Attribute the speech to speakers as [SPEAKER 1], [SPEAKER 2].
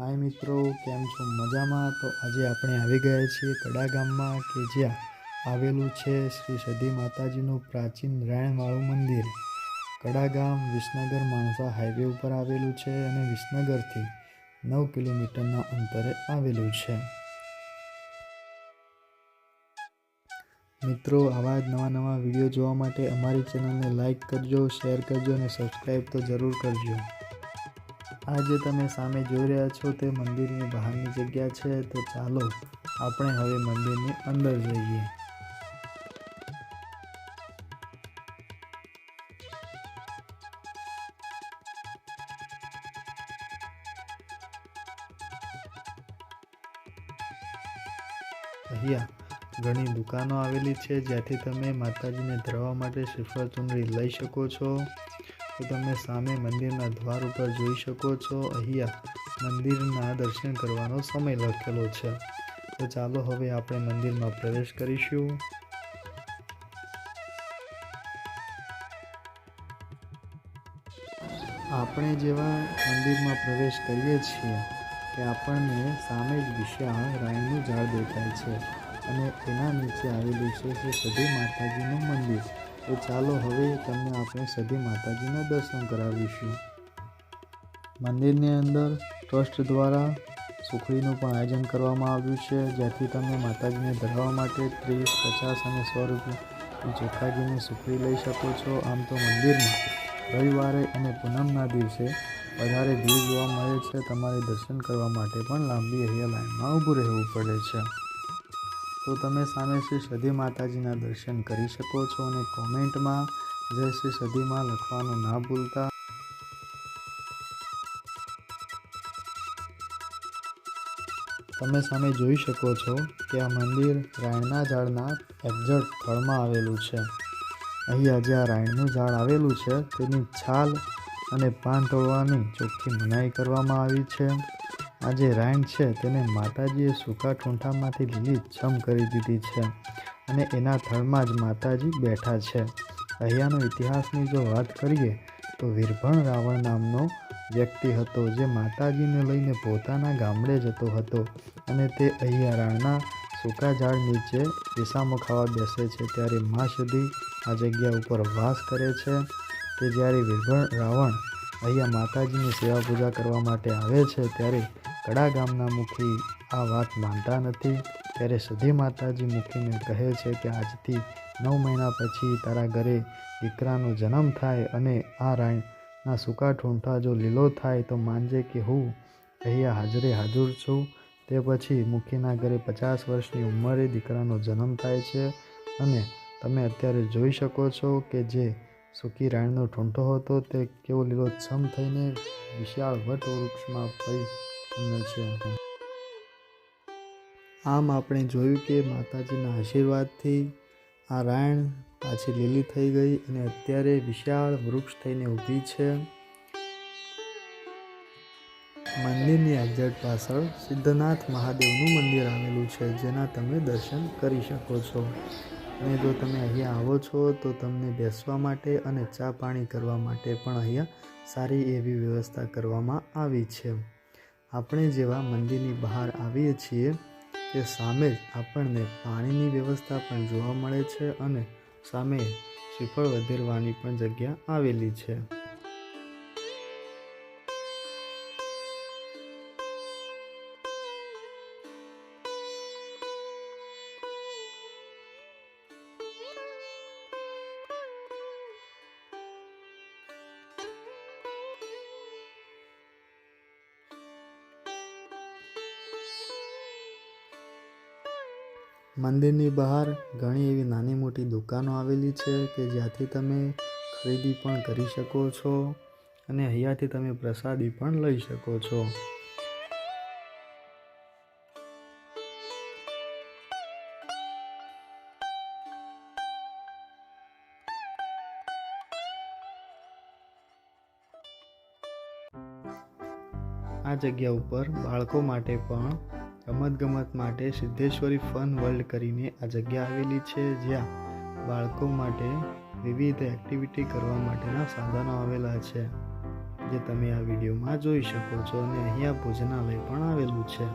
[SPEAKER 1] હાય મિત્રો, કેમ છો? મજામાં? તો આજે આપણે આવી ગયા છીએ કડા ગામમાં કે જ્યાં આવેલું છે શ્રી સદી માતાજીનું પ્રાચીન રાયણવાળું મંદિર. કડા ગામ વિસનગર માણસા હાઈવે ઉપર આવેલું છે અને વિસનગરથી નવ કિલોમીટરના અંતરે આવેલું છે. મિત્રો, આવા જ નવા નવા વીડિયો જોવા માટે અમારી ચેનલને લાઈક કરજો, શેર કરજો અને સબસ્ક્રાઈબ તો જરૂર કરજો. આ જે તમે સામે જોઈ રહ્યા છો તે મંદિરની બહારની જગ્યા છે, તો ચાલો આપણે હવે મંદિરની અંદર જઈએ. અહીંયા ઘણી દુકાનો આવેલી છે, જ્યાંથી તમે માતાજીને ધરવા માટે શ્રીફળ ચુંદડી લઈ શકો છો. તો તમે સામે મંદિરના દ્વાર ઉપર જોઈ શકો છો. અહીંયા મંદિરના દર્શન કરવાનો સમય લખેલો છે. તો ચાલો હવે આપણે મંદિરમાં પ્રવેશ કરીશું. આપણે જેવા મંદિરમાં પ્રવેશ કરીએ છીએ કે આપણને સામે જ વિશાળ રાયનું ઝાડ દેખાય છે અને એના નીચે આવેલું છે શ્રી સધી માતાજીનું મંદિર. તો ચાલો હવે તમને આપણે સધી માતાજીના દર્શન કરાવીશું. મંદિરની અંદર ટ્રસ્ટ દ્વારા સુખડીનું પણ આયોજન કરવામાં આવ્યું છે જ્યાંથી તમે માતાજીને ધરવા માટે ત્રીસ, પચાસ અને સો રૂપિયા ચોખાજીની સુખડી લઈ શકો છો. આમ તો મંદિરમાં રવિવારે અને પૂનમના દિવસે વધારે ભીડ જોવા મળે છે. તમારે દર્શન કરવા માટે પણ લાંબી અહીંયા લાઇનમાં ઊભું રહેવું પડે છે. તો તમે સામે શ્રી સધી માતાજીના દર્શન કરી શકો છો અને કોમેન્ટમાં જય શ્રી સધીમાં લખવાનું ના ભૂલતા. તમે સામે જોઈ શકો છો કે આ મંદિર રાયણના ઝાડના એક્ઝેક્ટ સ્થળમાં આવેલું છે. અહીંયા જે આ રાયણનું ઝાડ આવેલું છે. તેની છાલ અને પાન તોડવાની ચોખ્ખી મનાઈ કરવામાં આવી છે. આ જે રાયણ છે, તેને માતાજીએ સૂકા ઠૂંઠામાંથી લીલી છમ કરી દીધી છે અને એના થળમાં જ માતાજી બેઠા છે. અહીંયાનો ઇતિહાસની જો વાત કરીએ, તો વીરભણ રાવણ નામનો વ્યક્તિ હતો જે માતાજીને લઈને પોતાના ગામડે જતો હતો અને તે અહીંયા રાણના સૂકા ઝાડ નીચે વિસામો ખાવા બેસે છે. ત્યારે મા સુધી આ જગ્યા ઉપર વાસ કરે છે તે જ્યારે વિરભણ રાવણ અહીંયા માતાજીની સેવા પૂજા કરવા માટે આવે છે, ત્યારે કડા ગામના મુખી આ વાત માનતા નથી. ત્યારે સધી માતાજી મુખીને કહે છે કે આજથી નવ મહિના પછી તારા ઘરે દીકરાનો જન્મ થાય અને આ રાયણના સૂકા ઠૂંઠા જો લીલો થાય તો માનજે કે હું અહીંયા હાજરે હાજર છું. તે પછી મુખીના ઘરે પચાસ વર્ષની ઉંમરે દીકરાનો જન્મ થાય છે અને તમે અત્યારે જોઈ શકો છો કે જે સૂકી રાયણનો ઠૂંઠો હતો તે કેવો લીલોછમ થઈને વિશાળ વટ વૃક્ષમાં પરિપૂર્ણ છે આમ આપણે જોયું કે માતાજીના આશીર્વાદથી આ રાયણ પાછી લીલી થઈ ગઈ અને અત્યારે વિશાળ વૃક્ષ થઈને ઊભી છે. મંદિરની એક્ઝેક્ટ પાછળ સિદ્ધનાથ મહાદેવનું મંદિર આવેલું છે, જેના તમે દર્શન કરી શકો છો. અને જો તમે અહીંયા આવો છો, તો તમને બેસવા માટે અને ચા પાણી કરવા માટે પણ અહીંયા સારી એવી વ્યવસ્થા કરવામાં આવી છે. આપણે જેવા મંદિરની બહાર આવીએ છીએ, તે સામે જ આપણને પાણીની વ્યવસ્થા પણ જોવા મળે છે અને સામે શ્રીફળ વધેરવાની પણ જગ્યા આવેલી છે. મંદિરની બહાર ઘણી એવી નાની મોટી દુકાનો આવેલી છે કે જ્યાંથી તમે ખરીદી પણ કરી શકો છો અને અહીંયાથી તમે પ્રસાદી પણ લઈ શકો છો. આ જગ્યા ઉપર બાળકો માટે પણ રમતગમત માટે સિદ્ધેશ્વરી ફન વર્લ્ડ કરીને આ જગ્યા આવેલી છે, જ્યાં બાળકો માટે વિવિધ એક્ટિવિટી કરવા માટેના સાધનો આવેલા છે, જે તમે આ વિડીયોમાં જોઈ શકો છો અને અહીંયા ભોજનાલય પણ આવેલું છે.